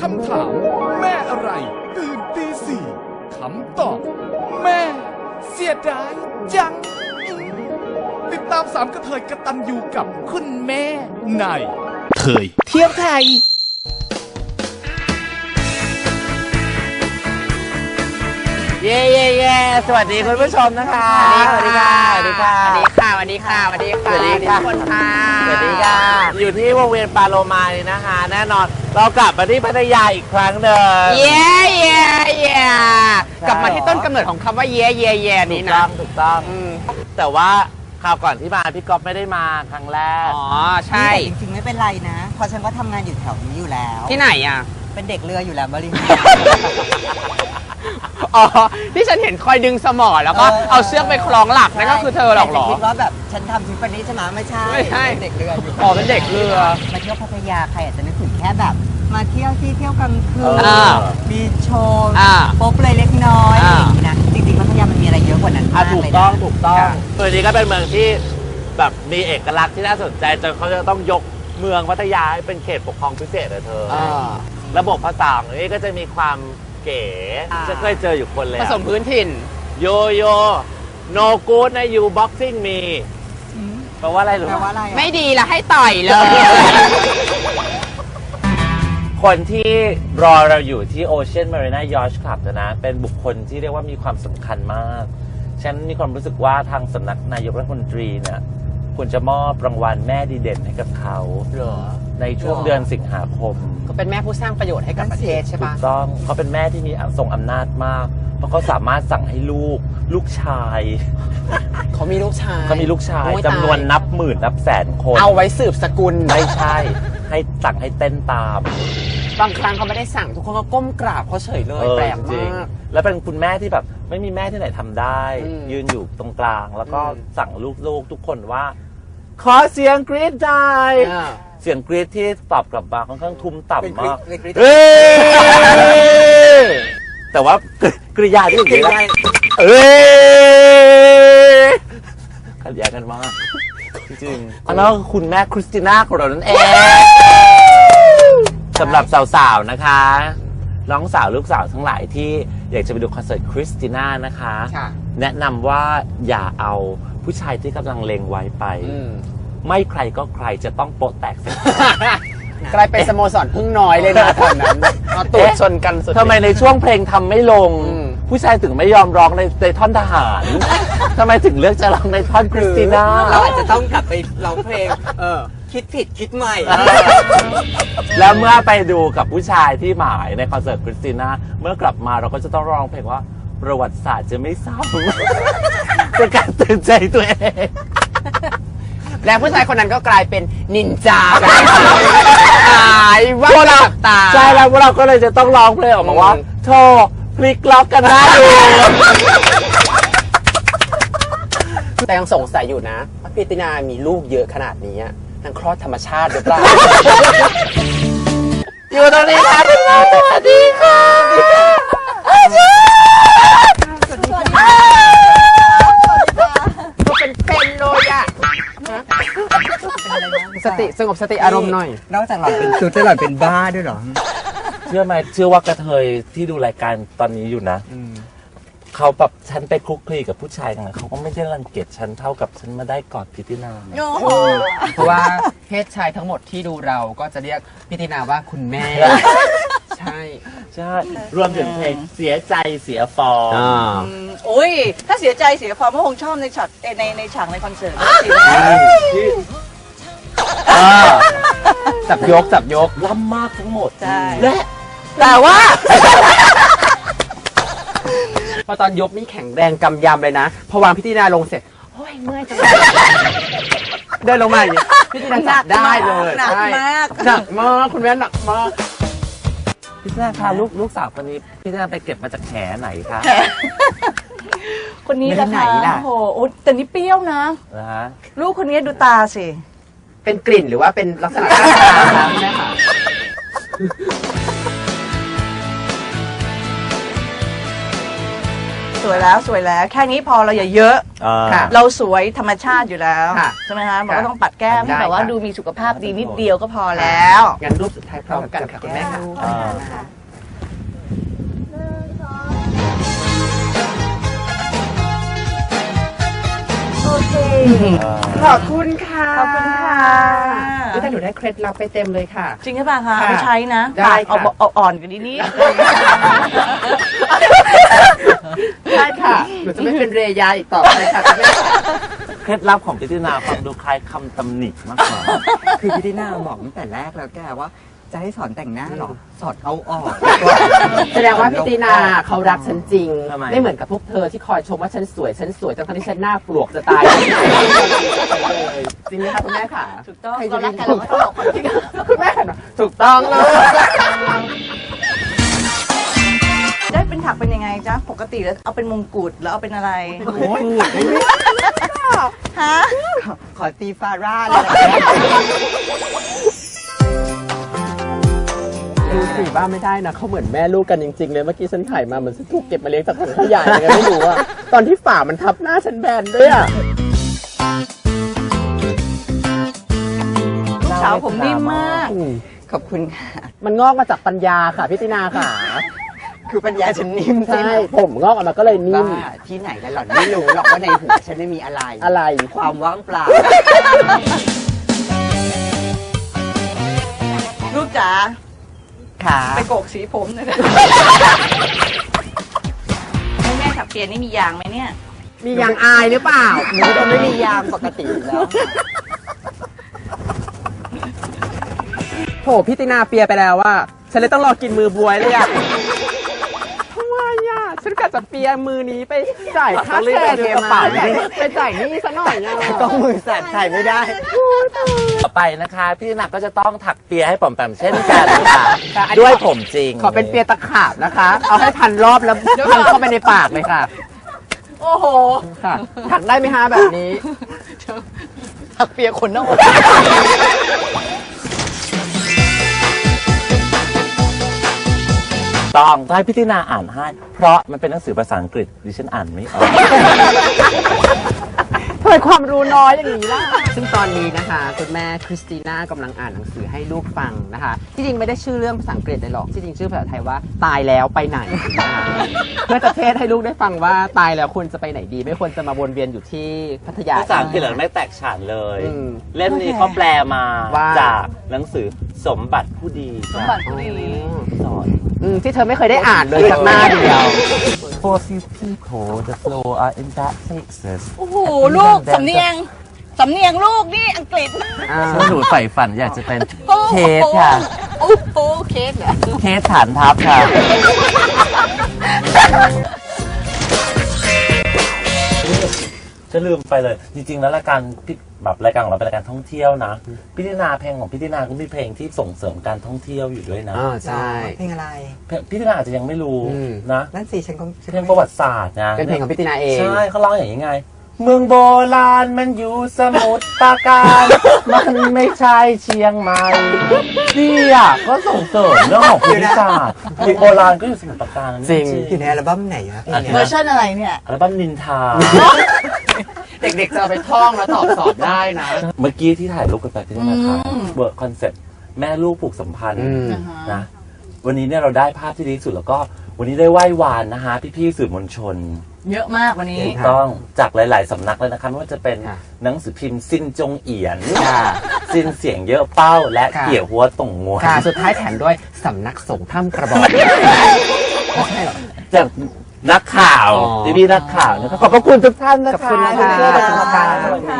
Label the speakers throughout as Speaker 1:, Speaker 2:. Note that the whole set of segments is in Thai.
Speaker 1: คำถาม แม่อะไร ตื่นตีสี่คำตอบ แม่ เสียดายจัง ติดตามสามกระเทยกระตันอยู่กับคุณแม่ในเทยเที่ยวไทย
Speaker 2: เย่เย่เย่สวัสดีคุณผู้ชมนะคะ
Speaker 3: สวัสดีค่ะ
Speaker 2: สวัสดีค่ะ
Speaker 3: สวัสดีค่ะ สวัสดีค่ะ สวัสดีค่ะ
Speaker 2: สวัสดีค่ะ
Speaker 3: ทุกคนค่ะ
Speaker 2: สวัสดีค่ะ อยู่ที่วงเวียนปาโลมานี่นะคะ แน่นอน เรากลับมาที่พัทยาอีกครั้งหนึ่ง
Speaker 3: เย่เย่เย่
Speaker 2: ใช่
Speaker 3: กลับมาที่ต้นกำเนิดของคำว่าเย่เย่เย่
Speaker 2: ถู
Speaker 3: นี้
Speaker 2: ก
Speaker 3: นะ
Speaker 2: ต้อง ถูกต้อง
Speaker 3: อืม
Speaker 2: แต่ว่าคราวก่อนที่มาพี่ก๊อฟไม่ได้มาครั้งแรก
Speaker 3: อ๋อ ใช่
Speaker 4: แต่จริงๆไม่เป็นไรนะ เพราะฉันก็ทำงานอยู่แถวนี้อยู่แล้ว
Speaker 3: ที่ไหนอะ
Speaker 4: เป็นเด็กเรืออยู่แล้วบริหาร
Speaker 3: อ๋อ ที่ฉันเห็นคอยดึงสมอแล้วก็
Speaker 4: เออ
Speaker 3: เอาเชือกไปคล้องหลักนั่นก็คือเธอหรอกเหรอ
Speaker 4: แต่ฉันคิดว่าแบบฉันทำทิฟฟานี่ใช่ไหมไม่ใช่
Speaker 3: ไม่ใช่
Speaker 4: เป็นเด็กเรืออยู่
Speaker 3: อ๋อเป็นเด็กเรือ
Speaker 4: มาเที่ยวพัทยาใครอาจจะนึกถึงแค่แบบ มาเที่ยวที่เที่ยวกลางคืน
Speaker 3: อ่า
Speaker 4: มีโชว์
Speaker 3: อ่า
Speaker 4: โป๊บเลยเล็กน้อยอะไร
Speaker 3: อ่า
Speaker 4: อย่างนี้นะจริงๆพัทยามันมีอะไรเยอะกว่านั้น
Speaker 2: อะ
Speaker 4: มาก
Speaker 2: ถูก
Speaker 4: เลย
Speaker 2: ต้อง
Speaker 4: นะ
Speaker 2: ถูกต้อง
Speaker 3: ค่ะ
Speaker 2: เมืองนี้ก็เป็นเมืองที่แบบมีเอกลักษณ์ที่น่าสนใจจนเขาจะต้องยกเมืองพัทยาให้เป็นเขตปกครองพิเศษเลยเธออ
Speaker 3: อ่า
Speaker 2: ระบบภาษาของนี้ก็จะมีความ เก๋
Speaker 3: อ่า
Speaker 2: จะเคยเจออยู่คนเลย
Speaker 3: ผ
Speaker 2: อะ
Speaker 3: สมพื้นถิ่น
Speaker 2: โยโยโนกูดนะยูบ็อกซิ่งมีแปลว่าอะไรหรือ
Speaker 4: แปลว่าอะไรอะ
Speaker 3: ไม่ดีละให้ต่อยเลย
Speaker 2: คนที่รอเราอยู่ที่ Ocean Marina Yacht Club นะ เป็นบุคคลที่เรียกว่ามีความสำคัญมาก ฉันมีความรู้สึกว่าทางสำนักนายกรัฐมนตรีเนี่ย ควรจะมอบรางวัลแม่ดีเด่นให้กับเขา
Speaker 3: เหรอ
Speaker 2: ในช่วง
Speaker 3: หรอ
Speaker 2: เดือนสิงหาคม
Speaker 3: ก็เป็นแม่ผู้สร้างประโยชน์ให้กับประเทศใช่
Speaker 2: ถู
Speaker 3: ปะ
Speaker 2: กต้องเขาเป็นแม่ที่มีทรงอำนาจมาก เพราะเขาสามารถสั่งให้ลูกลูกชาย
Speaker 3: เขามีลูกชาย
Speaker 2: เขามีลูกชาย
Speaker 3: โอ้
Speaker 2: จำนวน
Speaker 3: ตาย
Speaker 2: นับหมื่นนับแสนคน
Speaker 3: เอาไว้สืบสกุล
Speaker 2: ไม่ใช่ ให้สั่งให้เต้นตาม
Speaker 3: บางครั้งเขาไม่ได้สั่งทุกคนก็ก้มกราบเขาเฉยเลย
Speaker 2: เออ
Speaker 3: แปลก
Speaker 2: จริ
Speaker 3: มางก
Speaker 2: ๆแล้วเป็นคุณแม่ที่แบบ ไม่มีแม่ที่ไหนทำได้
Speaker 3: อืม
Speaker 2: ยืนอยู่ตรงกลาง แล้วก็
Speaker 3: อืม
Speaker 2: สั่งลูกๆทุกคนว่า ขอเสียงกรี๊ดได้
Speaker 3: อ่า
Speaker 2: เสียงกรี๊ดที่ตอบกลับมาค่อนข้างทุ้ม
Speaker 4: เป็น
Speaker 2: ต่ำมาก
Speaker 4: เป็นกรี๊ด
Speaker 2: เอ้ยแต่ว่ากริยาที่อย่างนี้นะเอ้ยขัดแย้งกันมากจริงๆแล้วก็คุณแม่คริสติน่าของเรานั่นเองสำหรับสาวๆนะคะ น้องสาวลูกสาวทั้งหลายที่อยากจะไปดูคอนเสิร์ตคริสติน่านะคะ
Speaker 3: ค่ะ
Speaker 2: แนะนำว่าอย่าเอา ผู้ชายที่กำลังเลงไว้ไป
Speaker 3: อืม
Speaker 2: ไม่ใครก็ใครจะต้องโปะแตกเสีย
Speaker 3: กลายเป็นสโมสรพึ่งน้อยเลยนะตอนนั้นเอาตูดชนกันสุด
Speaker 2: ทำไมในช่วงเพลงทำไม่ลง
Speaker 3: อืม
Speaker 2: ผู้ชายถึงไม่ยอมร้องในในท่อนทหาร ทำไมถึงเลือกจะร้องในท่อนคริสติน่า
Speaker 4: เราอาจจะต้องกลับไปร้องเพลง
Speaker 3: เออ
Speaker 4: คิดผิดคิดใหม่
Speaker 2: แล้วเมื่อไปดูกับผู้ชายที่หมายในคอนเสิร์ตคริสติน่าเมื่อกลับมาเราก็จะต้องร้องเพลงว่า ประวัติศาสตร์จะไม่ซ้ำเป็นการเตือนใจตัวเอง
Speaker 3: และผู้ชายคนนั้นก็กลายเป็นนินจาไปหายว่าหลับตา
Speaker 2: ใช่แล้วพวกเราก็เลยจะต้องร้องเพลงออกมาว่า
Speaker 3: อืม
Speaker 2: โธ่พลิกล็อกกันได้ดู
Speaker 3: แต่ยังสงสัยอยู่นะว่าพีตินามีลูกเยอะขนาดนี้อะนางคลอดธรรมชาติหรือเปล่า
Speaker 2: อยู่ตรงนี้ค่ะคุณแม่สวัสดีค่ะ
Speaker 3: ติสงบสติอารมณ์หน่อย
Speaker 4: นอกจากหล่อนเป็นชุดจะหล่อนเป็นบ้าด้วยเหรอ
Speaker 2: เชื่อไหมเชื่อว่ากระเทยที่ดูรายการตอนนี้อยู่นะเขาแบบฉันไปคลุกคลีกับผู้ชายกันเขาก็ไม่ได้รังเกียจฉันเท่ากับฉันมาได้กอดพิตินา
Speaker 3: เพราะว่าเพศชายทั้งหมดที่ดูเราก็จะเรียกพิตินาว่าคุณแม่ ใช่
Speaker 2: ใช่รวมถึงเพลงเสียใจเสียฟอร์ม
Speaker 5: อุ้ย ถ้าเสียใจเสียความก็คงชอบในฉากเอ่อในในฉากในคอนเสิร์ตสิ
Speaker 2: ที่
Speaker 3: จับยกจับยก
Speaker 2: ล่ำมากทั้งหมด
Speaker 5: ใช่
Speaker 2: และแต่ว่า
Speaker 3: พอตอนยกนี่แข็งแรงกำยำเลยนะ พอวางพิธีนาลงเสร็จ โอ้ยเมื่อยจังเลยเดินลงมาอย่างนี้พิธีนาจับได้เลย
Speaker 5: หนัก
Speaker 3: ใช่
Speaker 5: มาก
Speaker 3: หนักมากคุณแม่หนักมาก
Speaker 2: พิตินาพาลูกลูกสาวคนนี้พิตินาไปเก็บมาจากแขไหนคะ
Speaker 5: คนนี้
Speaker 3: ไม่
Speaker 5: นะ
Speaker 3: ไหน
Speaker 5: คะ
Speaker 3: ล่ะ
Speaker 5: โอ้โหอุ๊ยแต่นี่เปรี้ยวนะ
Speaker 2: นะฮะ
Speaker 5: ลูกคนนี้ดูตาสิ
Speaker 3: เป็นกลิ่นหรือว่าเป็นลักษณะท่าทางนะคะ
Speaker 2: พ
Speaker 5: สวยแล้วสวยแล้ว แค่นี้พอเราอย่าเยอะ
Speaker 2: อ่า
Speaker 3: ค่ะ
Speaker 5: เราสวยธรรมชาติอยู่แล้ว
Speaker 3: ค่ะ
Speaker 5: ใช่ไหมคะมัน
Speaker 3: ค่ะ
Speaker 5: ก็ต้องปัดแก้ม
Speaker 3: ได้
Speaker 5: ให้แบบว่า
Speaker 3: ค่ะ
Speaker 5: ดูมีสุขภาพดีนิดเดียวก็พอแล้ว
Speaker 3: งั้นรูปสุดท้ายพร้อมกันค่ะคุณแม่ค่ะ
Speaker 2: อ่า
Speaker 5: อเค
Speaker 3: ขอบคุณค่ะ
Speaker 5: ขอบคุณค่ะ
Speaker 3: อุ๊ยแต่หนูได้เคล็ดลับไปเต็มเลยค่ะ
Speaker 5: จริงหรือเปล่าคะ
Speaker 3: ค่ะ
Speaker 5: เอาไปใช้นะ
Speaker 3: ได้
Speaker 5: ปากเอา
Speaker 3: ค่ะ
Speaker 5: เอาอ่อนกันนิดนิด
Speaker 3: ได้ค่ะหนูจะไม่เป็นเรยาอีกต่อไปค่ะคุณแม่
Speaker 2: เคล็ดลับของพิจารณาฟังดูคล้ายคำตำหนิมากกว่า
Speaker 4: คือพี่ตินาบอกตั้งแต่แรกแล้วแกว่า จะให้สอนแต่งหน้าเหรอ สอนเอาออกดีกว่า
Speaker 3: แสดงว่าพี่ตีนาเขารักฉันจริง
Speaker 2: ทำไม
Speaker 3: ไม่เหมือนกับพวกเธอที่คอยชมว่าฉันสวย ฉันสวยจนตอนที่ฉันหน้าปลวกจะตาย จริงไหมคะคุณแม่ค่ะ
Speaker 5: ถูกต้อง
Speaker 3: ใคร
Speaker 5: เรา
Speaker 3: จะ
Speaker 5: รักกัน
Speaker 3: ถู
Speaker 5: เรา
Speaker 3: ก
Speaker 5: ก็
Speaker 3: ต้อง
Speaker 5: บอกคนที่
Speaker 3: คุณแม่ค่ะถูกต้องเลย
Speaker 5: ได้เป็นถักเป็นยังไงจ๊ะ ปกติแล้วเอาเป็นมงกุฎแล้วเอาเป็นอะไร
Speaker 4: โอ้ย
Speaker 5: ฮะ
Speaker 4: ขอตีฟาร่าเลยนะ
Speaker 3: ดูสิบ้าไม่ได้นะเขาเหมือนแม่ลูกกันจริงๆเลยเมื่อกี้ฉันถ่ายมาเหมือนฉันถูกเก็บมาเลี้ยงจากถังขยะยังไงไม่รู้อะตอนที่ฝ่ามันทับหน้าฉันแบนด้วยอะ
Speaker 5: ลูกสาวผมนิ่มมาก
Speaker 3: อืม
Speaker 4: ขอบคุณค่ะ
Speaker 3: มันงอกมาจากปัญญาค่ะพี่ตินาค่ะ
Speaker 4: คือปัญญาฉันนิ่ม
Speaker 3: ใช่ผมงอกออกมาก็เลยนิ่
Speaker 4: บ้ามที่ไหนกันหล่อนไม่รู้หรอกว่าในหัวฉันไม่มีอะไร
Speaker 3: อะไร
Speaker 4: ความว่างเปล่า
Speaker 5: ลูกจ๋า
Speaker 4: ค่ะ
Speaker 5: ไปโกกสีผมหนอยนะให้แม่ถักเปียนี่มียางไหมเนี่ย
Speaker 3: มีอย่างอายหรือเปล่า
Speaker 4: หนูจะไม่มียามปกติอยู่แล้ว
Speaker 3: โถพี่ตินาเปียไปแล้วว่า ฉันเลยต้องรอกินมือบวยเลยอะทำไมอะ ฉันกะจะเปียมือนี้ไปจ่ายค่าแชร์ในกระเป๋าไปจ่ายหนี้ซะหน่อยอะ
Speaker 4: ต้องมือสั่นถ่ายไม่ได้
Speaker 2: ต่อไปนะคะ พี่หนักก็จะต้องถักเปียให้ผมแปมเช่นกันค่ะ
Speaker 3: ค่ะอันนี้
Speaker 2: ด้วยผมจริง
Speaker 3: ขอเป็นเปียตะขาบนะคะ เอาให้พันรอบแล้วพันเข้าไปในปากเลยค่ะ
Speaker 5: โอ้โห
Speaker 3: ค่ะถักได้ไหมฮะแบบนี้
Speaker 5: ถักเปียขนหน้าอก
Speaker 2: ต้องต้องให้พี่ตินาอ่านให้ เพราะมันเป็นหนังสือภาษาอังกฤษดิฉันอ่านไม่ออก
Speaker 3: ทำไมความรู้น้อยอย่างนี้ล่ะ ซึ่งตอนนี้นะคะคุณแม่คริสติน่ากำลังอ่านหนังสือให้ลูกฟังนะคะ ที่จริงไม่ได้ชื่อเรื่องภาษาอังกฤษเลยหรอก ที่จริงชื่อภาษาไทยว่าตายแล้วไปไหนนะคะเพื่อจะเทศให้ลูกได้ฟังว่าตายแล้วควรจะไปไหนดี ไม่ควรจะมาวนเวียนอยู่ที่พัทยา
Speaker 2: ภาษาอังกฤษเหรอไม่แตกฉานเลย
Speaker 3: อืม
Speaker 2: เล่มนี้เขาแปลมา
Speaker 3: ว่า
Speaker 2: จากหนังสือสมบัติผู้ดี
Speaker 5: สมบัติผู้ดี
Speaker 2: สอน
Speaker 3: อืมที่เธอไม่เคยได้อ่านเลยสักหน้าเดียว
Speaker 2: For few people the flow are in that places
Speaker 5: โอ้โห ลูก สำเนียง สำเนียงลูกนี่อังกฤษ
Speaker 3: อ่า
Speaker 2: ฉันหนูใฝ่ฝันอยากจะเป็นเคสค่ะ
Speaker 5: โอ้โหเคสเหรอ
Speaker 2: เคสฐานทัพค่ะ จะลืมไปเลย จริงๆแล้วรายการพี่แบบรายการของเราเป็นรายการท่องเที่ยวนะพิธีนาเพลงของพิธีนาก็มีเพลงที่ส่งเสริมการท่องเที่ยวอยู่ด้วยนะ
Speaker 3: อ่าใช่
Speaker 4: เพลงอะไร
Speaker 2: เพลงพิธีนาอาจจะยังไม่รู้
Speaker 3: อืม
Speaker 2: นะ
Speaker 4: นั่นสิฉันคง
Speaker 2: เพลงประวัติศาสตร์นะ
Speaker 3: เป็นเพลงของพี่ตินาเอง
Speaker 2: ใช่เขาเล่าอย่างนี้ไง เมืองโบราณมันอยู่สมุทรปราการ มันไม่ใช่เชียงใหม่พี่อะก็ส่งเสริมเรื่องของภูมิศาสตร์เมืองโบราณก็อยู่สมุทรปราการ
Speaker 3: จริง
Speaker 4: อยู่ในอัลบั้มไหนอะเพลง
Speaker 5: เว
Speaker 4: เนี้
Speaker 5: อยร์ชันอะไรเนี่ย
Speaker 2: อัลบั้มนินทา
Speaker 3: เด็กๆจะเอาไปท่องแล้วตอบสอบได้นะ
Speaker 2: เมื่อกี้ที่ถ่ายรูปกันไปที่นี่นะคะ
Speaker 5: อืม
Speaker 2: เบิร์คอนเซ็ปต์แม่ลูกผูกสัมพันธ์
Speaker 3: อืม
Speaker 2: นะ วันนี้เนี่ยเราได้ภาพที่ดีที่สุดแล้วก็ วันนี้ได้ไหว้วานนะคะพี่ๆสื่อมวลชน
Speaker 5: เยอะมากวันนี้
Speaker 3: ครับ
Speaker 2: ต้องจากหลาย ๆ สำนักเลยนะคะไม่ว่าจะเป็น
Speaker 3: ค่ะ
Speaker 2: หนังสือพิมพ์ซินจงเอียน
Speaker 3: ค่ะ
Speaker 2: ซินเสียงเยอะเป้าและ
Speaker 3: ค่ะ
Speaker 2: เกี่ยวหัวต่งงวน
Speaker 3: ค่ะ สุดท้ายแถมด้วยสำนักสงฆ์ถ้ำกระบอกไม่ใช่หรอ
Speaker 2: จาก นักข่าว
Speaker 3: อ๋อ
Speaker 2: พี่พี่ๆนักข่าวนะคะขอบพระคุณทุกท่านนะคะ
Speaker 3: ขอบคุณนะคะ
Speaker 2: ที่ให้การติดตาม
Speaker 5: ขอบคุณค่ะ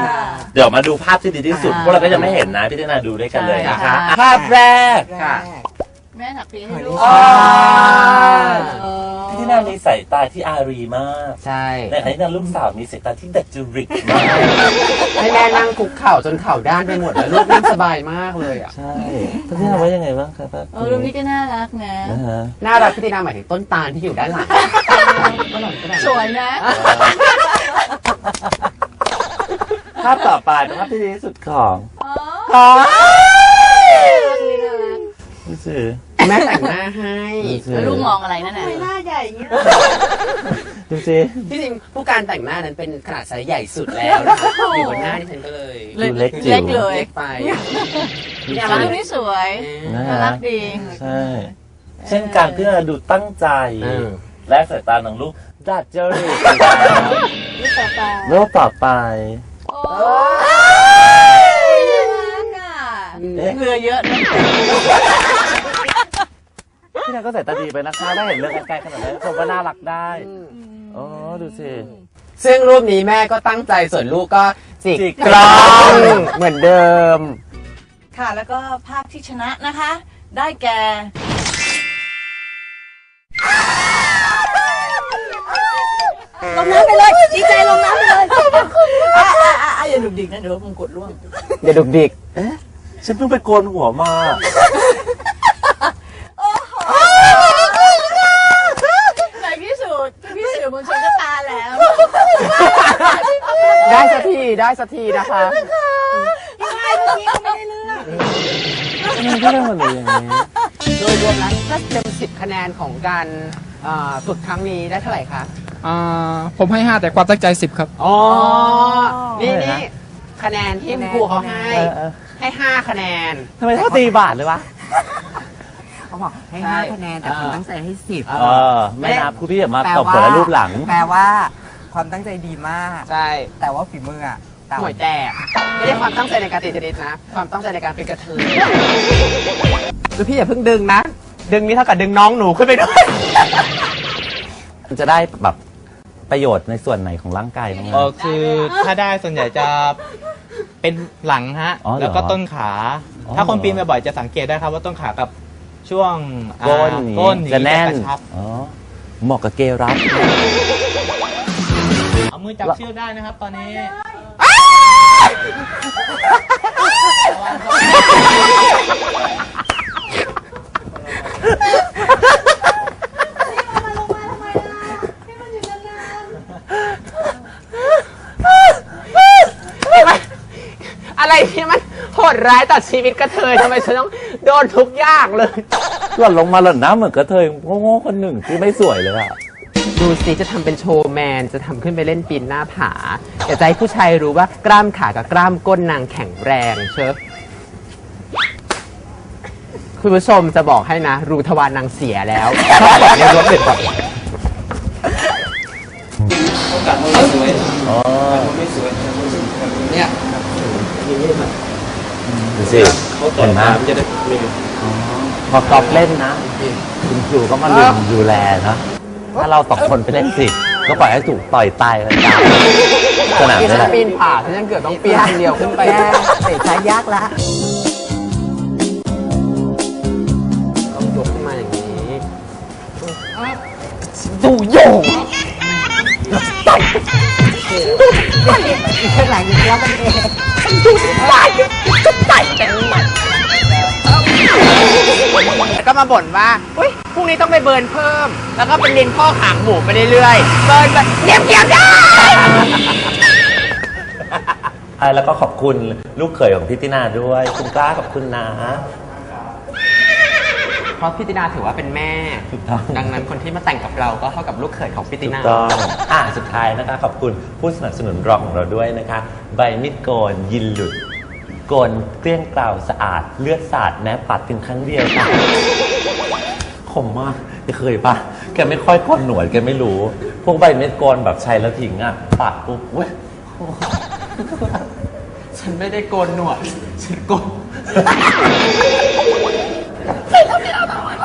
Speaker 2: เดี๋ยวมาดูภาพที่ดีที่สุด
Speaker 5: อ่า
Speaker 2: พวกเราก็ยังไม่เห็นนะพี่เจนาดูด้วยกันเลยนะคะ
Speaker 5: ใช่ค่ะ
Speaker 2: ภาพแรก
Speaker 3: ค่ะ
Speaker 5: แม่ถักเปียให้ลูก
Speaker 2: อ๋อ
Speaker 5: เออ
Speaker 2: พี่เจนามีสายตาที่อารีมาก
Speaker 3: ใช่
Speaker 2: ในขณะที่นางลูกสาวมีสายตาที่ดัดจริตมาก
Speaker 3: ให้แม่นั่งคุกเข่าจนเข่าด้านไปหมดแล้วลูกนั่งสบายมากเลยอะ
Speaker 2: ใช่พี่เจนาว่ายังไงบ้างครับ
Speaker 5: เออรูปนี้ก็น่ารักนะ
Speaker 2: นะฮะ
Speaker 3: น่ารักพิธีนาหมายถึงต้นตาลที่อยู่ด้านหลังก็หน่อยก็ได้
Speaker 5: สวยนะ
Speaker 2: ภาพต่อไปเป็นภาพที่ดีที่สุดของ
Speaker 5: อ๋อ
Speaker 2: ของ
Speaker 5: นี่น่ารัก
Speaker 2: นี่สิ
Speaker 3: แม่แต่งหน้าให้
Speaker 5: แล้วลูกมองอะไรนั่นน่ะ
Speaker 4: ไม่น่าใหญ่อย่างนี้
Speaker 2: ดูสิ
Speaker 3: ที่จริงผู้การแต่งหน้านั้นเป็นขนาดไซส์ใหญ่สุดแล้วนะคะอยู่บนหน้าที่ฉันก็เลย
Speaker 2: ดูเล็กจิ๋
Speaker 5: เล็
Speaker 2: ว
Speaker 5: กเลย
Speaker 3: เล็กไป
Speaker 5: อยากรักลูกนี่สวย
Speaker 2: น่า
Speaker 5: น่า
Speaker 2: รั
Speaker 5: รั
Speaker 2: ก
Speaker 5: กดี
Speaker 2: ใช่ เช่นการที่เราดูตั้งใจ
Speaker 3: เออ
Speaker 2: และสายตาของลูกดัดเจริญ
Speaker 5: ลูกต่อไป
Speaker 2: โลกต่อไป
Speaker 5: โอ้ยน่ารักอะ
Speaker 2: เอ๊ะ
Speaker 5: เหงื่อเยอะนะ
Speaker 2: พี่นางก็สายตาดีไปนะคะได้เห็นเรื่องใกล้ๆขนาดนั้นคนว่าน่ารักได้อ๋อดูสิ
Speaker 3: ซึ่งรูปนี้แม่ก็ตั้งใจส่วนลูกก็จิก
Speaker 2: จิก
Speaker 3: กล้องเหมือนเดิม
Speaker 5: ค่ะแล้วก็ภาพที่ชนะนะคะ ได้แก่ลงน้ำไปเลยดีใจลงน้ำไปเลยอะอะอะอะอย่าดุกดิกนะเดี๋ยวมงกุฎร่วง
Speaker 3: อย่าดุกดิก
Speaker 2: ฉันเพิ่งไปโกนหัวมา
Speaker 5: ในที่สุดพี่สื่อมวลชนก็ตาแล้ว
Speaker 3: ได้สักทีได้สักทีนะคะ
Speaker 2: ทำไมพี่นางมันเป็นอย่างนี้
Speaker 3: โดยรวมแล้วถ้าเต็มสิบคะแนนของการอ่าฝึกครั้งนี้ได้เท่าไหร่คะ
Speaker 6: อ่าผมให้ 5 แต่ความตั้งใจ 10 ครับ
Speaker 3: อ๋อ นี่นี่คะแนนที่ครูเขาให้
Speaker 2: เออเออ
Speaker 3: ให้ห้าคะแนน
Speaker 2: ทำไมเท่าตีบาทเลยวะ
Speaker 4: เขาบอกให้
Speaker 3: ใช่
Speaker 4: ห้าคะแนนแต่ความตั้งใจให้สิบ
Speaker 3: เอ
Speaker 2: อ ไม่นับคุณพี่อย่ามาตบ
Speaker 4: ว่า
Speaker 2: หัวและรูปหลัง
Speaker 4: แปลว่า ความตั้งใจดีมาก
Speaker 3: ใช่
Speaker 4: แต่ว่าฝีมืออะต่ำ
Speaker 3: ห่วยแตกไม่ได้ความตั้งใจในการติดจริตนะ ความตั้งใจในการเป็นกระเทยคือพี่อย่าเพิ่งดึงนะ ดึงนี่เท่ากับดึงน้องหนูขึ้นไปด้วย
Speaker 2: มันจะได้แบบประโยชน์ในส่วนไหนของร่างกายบ้าง
Speaker 6: เอ
Speaker 2: อะ
Speaker 6: อคือถ้าได้ส่วนใหญ่จะเป็นหลังฮะ
Speaker 2: อ๋อเหรอ
Speaker 6: แล้วก็ต้นขา
Speaker 2: อ๋อ
Speaker 6: ถ้าคนปีนบ่อยๆจะสังเกตได้ครับว่าต้นขากับช่วงอ่า
Speaker 2: ก้น
Speaker 6: ก้นอย่าง
Speaker 2: จะแน่น
Speaker 6: กระชับ
Speaker 2: อ๋อเหมาะกับเกย์รัด
Speaker 6: เอามือจับเชือกได้นะครับ ตอนนี้
Speaker 3: อะไรที่มันโหดร้ายต่อชีวิตกระเทยทำไมฉันต้องโดนทุกอย่างเลย
Speaker 2: หล่อนลงมาหล่อนน้ำเหมือนกระเทยโง่ๆคนหนึ่งที่ไม่สวยเลยอะ
Speaker 3: ดูสิจะทำเป็นโชว์แมน จะทำขึ้นไปเล่นปีนหน้าผาอยากจะให้ผู้ชายรู้ว่ากล้ามขากับกล้ามก้นนางแข็งแรงเชิฟคุณผู้ชมจะบอกให้นะ รูทวารนางเสียแล้วชอบแบบในรถเด็ดแบบ
Speaker 2: อ๋อ
Speaker 3: เนี่ย
Speaker 2: ดูสิเห็นไหมพอกอล์ฟเล่นนะคุณครูก็มาลุมดูแลนะ ถ้าเราสองคนไปเล่นสิก็ปล่อยให้ถูกต่อยตายกันตามสนาม
Speaker 3: ที่
Speaker 2: นี่
Speaker 3: ฉั
Speaker 2: แห
Speaker 3: น
Speaker 2: ละ
Speaker 3: ปีนผาฉันยังเกือบต้องปีนคนเดียวขึ้นไป
Speaker 4: แกเตะช้ายากละ
Speaker 3: ต้องยกขึ้นมาอย่างนี้ดูโยง
Speaker 4: ข้างหลังอยู่แล้วกันเอง
Speaker 3: แล้วก็มาบ่นว่า อุ้ยพ รุ่งนี้ต้องไปเบิร์นเพิ่ม แล้วก็เป็นดินพ่อกหางหมูไปเรื่อยๆ เบิร์นไปเงียบเงียบๆได้
Speaker 2: อะแล้วก็ขอบคุณลูกเขยของพี่ตินาด้วย คุณกล้าขอบคุณนะ
Speaker 3: เพราะพิตินาถือว่าเป็นแม่
Speaker 2: ถูกต้อง
Speaker 3: ดังนั้นคนที่มาแต่งกับเราก็เท่ากับลูกเขยของพิติ
Speaker 2: ถูก
Speaker 3: นา
Speaker 2: ต้องอะสุดท้ายนะคะ ขอบคุณผู้สนับสนุนรองของเราด้วยนะคะ ใบมิดโกนยินหลุดโกนเกลี้ยงเกลาสะอาด เลือดสาดแม้ปัดเพียงครั้งเดียวค่ะข มมากเคยปะแกไม่ค่อยโกนหนวดแกไม่รู้ พวกใบเม็ดโกนแบบใช้แล้วทิ้งอะปัดปุ๊บเว้ย
Speaker 3: ฉันไม่ได้โกนหนวดฉันโกน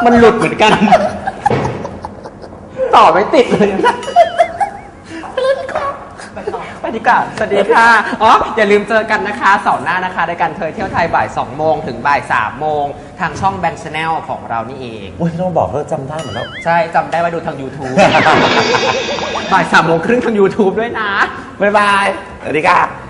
Speaker 3: มันหลุดเหมือนกัน ต่อไม่ติดเลยนะ ดีกว่า สวัสดีค่ะ อ๋อ อย่าลืมเจอกันนะคะเสาร์หน้านะคะในการเทยเที่ยวไทยบ่าย2โมงถึงบ่าย3โมงทางช่องแบงค์ชาแนลของเรานี่เอง
Speaker 2: โอ้ยต้องบอกเราจำได้หมดแล้ว
Speaker 3: ใช่จำได้ว่าดูทาง YouTube บ่ายสามโมงครึ่งทาง YouTube ด้วยนะ
Speaker 2: บ๊ายบาย สวัสดีค่ะ